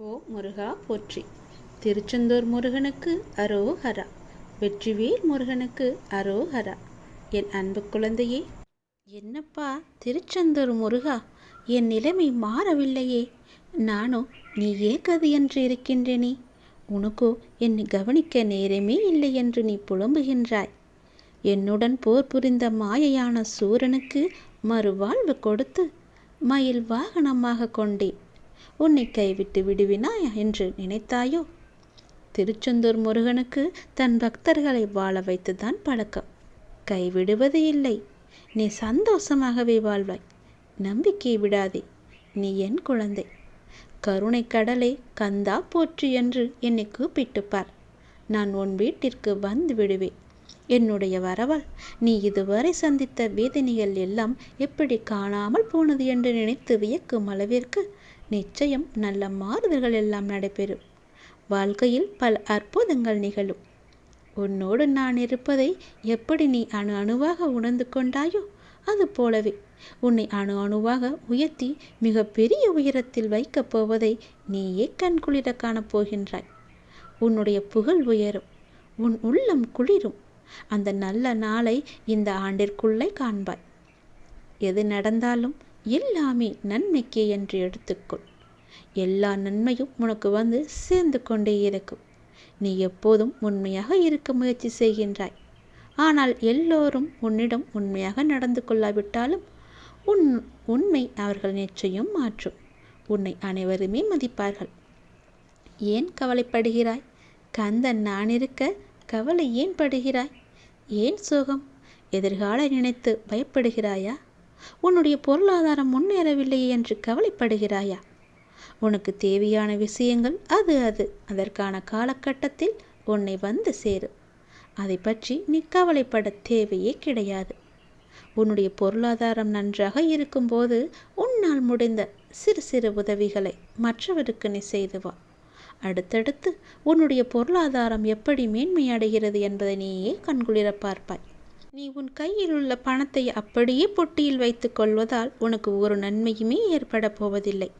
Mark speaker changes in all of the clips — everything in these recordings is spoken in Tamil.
Speaker 1: ஓ முருகா போற்றி. திருச்செந்தூர் முருகனுக்கு அரோஹரா. வெற்றிவேல் முருகனுக்கு அரோஹரா. என் அன்பு குழந்தையே என்னப்பா திருச்செந்தூர் முருகா? என் நிலைமை மாறவில்லையே. நானோ நீ ஏகது என்று இருக்கின்றேனே. உனக்கோ என்னை கவனிக்க நேரமே இல்லை என்று நீ புலம்புகின்றாய். என்னுடன் போர் புரிந்த மாயையான சூரனுக்கு மறுவாழ்வு கொடுத்து மயில் வாகனமாக கொண்டேன். உன்னை கைவிட்டு விடுவினாய் என்று நினைத்தாயோ? திருச்செந்தூர் முருகனுக்கு தன் பக்தர்களை வாழ வைத்துதான் பழக்கம். கைவிடுவது இல்லை. நீ சந்தோஷமாகவே வாழ்வாய். நம்பிக்கை விடாதே. நீ என் குழந்தை. கருணை கடலே கந்தா போற்று என்று என்னை கூப்பிட்டு பார் நான் உன் வீட்டிற்கு வந்து விடுவேன். என்னுடைய வரவால் நீ இதுவரை சந்தித்த வேதனைகள் எல்லாம் எப்படி காணாமல் போனது என்று நினைத்து வியக்கும் அளவிற்கு நிச்சயம் நல்ல மாறுதல்கள் எல்லாம் நடைபெறும். வாழ்க்கையில் பல அற்புதங்கள் நிகழும். உன்னோடு நான் இருப்பதை எப்படி நீ அணு அணுவாக உணர்ந்து கொண்டாயோ அது போலவே உன்னை அணு அணுவாக உயர்த்தி மிக பெரிய உயரத்தில் வைக்கப் போவதை நீயே கண்குளிர காணப் போகின்றாய். உன்னுடைய புகழ் உயரும் உன் உள்ளம் குளிரும். அந்த நல்ல நாளை இந்த ஆண்டிற்குள்ளே காண்பாய். எது நடந்தாலும் எல்லாமே நன்மைக்கே என்று எடுத்துக்கொள். எல்லா நன்மையும் உனக்கு வந்து சேர்ந்து கொண்டே இருக்கும். நீ எப்போதும் உண்மையாக இருக்க முயற்சி செய்கின்றாய். ஆனால் எல்லோரும் உன்னிடம் உண்மையாக நடந்து கொள்ளாவிட்டாலும் உன் உண்மை அவர்கள் நிச்சயம் மாற்றும். உன்னை அனைவருமே மதிப்பார்கள். ஏன் கவலைப்படுகிறாய்? கந்தன் நான் இருக்க கவலை ஏன் படுகிறாய்? ஏன் சோகம்? எதிர்கால நினைத்து பயப்படுகிறாயா? உன்னுடைய பொருளாதாரம் முன்னேறவில்லையே என்று கவலைப்படுகிறாயா? உனக்கு தேவையான விஷயங்கள் அது அது. அதற்கான காலகட்டத்தில் உன்னை வந்து சேரும் அதை பற்றி நீ கவலைப்பட தேவையே கிடையாது. உன்னுடைய பொருளாதாரம் நன்றாக இருக்கும்போது உன்னால் முடிந்த சிறு சிறு உதவிகளை மற்றவருக்கு நீ செய்து வா. அடுத்தடுத்து உன்னுடைய பொருளாதாரம் எப்படி மேன்மையடைகிறது என்பதை நீயே கண்குளிர பார்ப்பாய். நீ உன் கையில் உள்ள பணத்தை அப்படியே பொட்டியில் வைத்துக் கொள்வதால் உனக்கு ஒரு நன்மையுமே ஏற்பட போவதில்லை.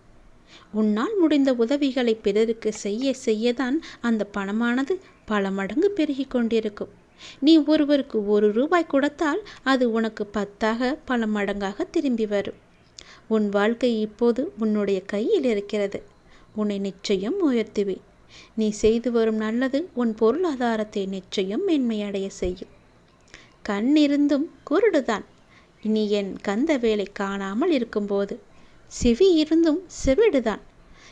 Speaker 1: உன்னால் முடிந்த உதவிகளை பிறருக்கு செய்ய செய்யதான் அந்த பணமானது பல மடங்கு பெருகி கொண்டிருக்கும். நீ ஒருவருக்கு ஒரு ரூபாய் கொடுத்தால் அது உனக்கு பத்தாக பல மடங்காக திரும்பி வரும். உன் வாழ்க்கை இப்போது உன்னுடைய கையில் இருக்கிறது. உன்னை நிச்சயம் உயர்த்துவேன். நீ செய்து வரும் நல்லது உன் பொருளாதாரத்தை நிச்சயம் மென்மையடைய செய்யும். கண் இருந்தும் குருடுதான். நீ என் கந்த வேலை காணாமல் இருக்கும்போது செவி இருந்தும் செவிடுதான்.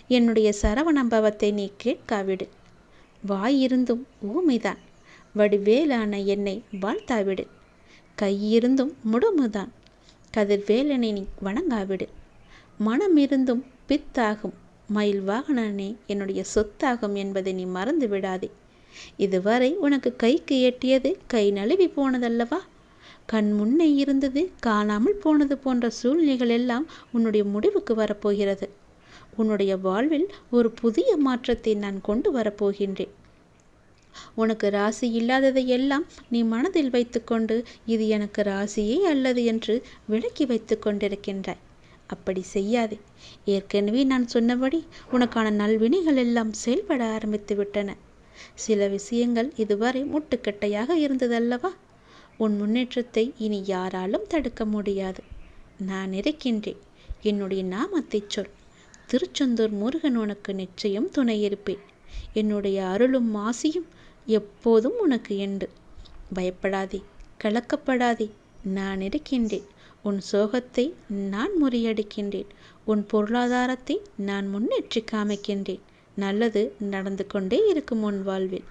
Speaker 1: என்னுடைய சரவணம்பவத்தை நீ கேட்காவிடு. வாய் இருந்தும் ஊமைதான். வடிவேலான என்னை வாழ்த்தாவிடு. கையிருந்தும் முடமுதான். கதிர்வேலனை நீ வணங்காவிடு. மனம் இருந்தும் பித்தாகும். மயில் வாகனனே என்னுடைய சொத்தாகும் என்பதை நீ மறந்து விடாதே இதுவரை உனக்கு கைக்கு எட்டியது கை நழுவி போனதல்லவா? கண் முன்னே இருந்தது காணாமல் போனது போன்ற சூழ்நிலைகள் எல்லாம் உன்னுடைய முடிவுக்கு வரப்போகிறது. உன்னுடைய வாழ்வில் ஒரு புதிய மாற்றத்தை நான் கொண்டு வரப்போகின்றேன். உனக்கு ராசி இல்லாததை எல்லாம் நீ மனதில் வைத்துக்கொண்டு இது எனக்கு ராசியே அல்லது என்று விளக்கி வைத்து கொண்டிருக்கின்றாய். அப்படி செய்யாதே. ஏற்கனவே நான் சொன்னபடி உனக்கான நல்வினைகள் எல்லாம் செயல்பட ஆரம்பித்து விட்டன சில விஷயங்கள் இதுவரை முட்டுக்கட்டையாக இருந்ததல்லவா? உன் முன்னேற்றத்தை இனி யாராலும் தடுக்க முடியாது. நான் இருக்கின்றேன். என்னுடைய நாமத்தை சொல். திருச்செந்தூர் முருகன் உனக்கு நிச்சயம் துணை இருப்பேன். என்னுடைய அருளும் மாசியும் எப்போதும் உனக்கு எண்டு. பயப்படாதே. கலக்கப்படாதே. நான் இருக்கின்றேன். உன் சோகத்தை நான் முறியடிக்கின்றேன். உன் பொருளாதாரத்தை நான் முன்னேற்றி காமிக்கின்றேன். நல்லது நடந்து கொண்டே இருக்கும் உன் வாழ்வில்.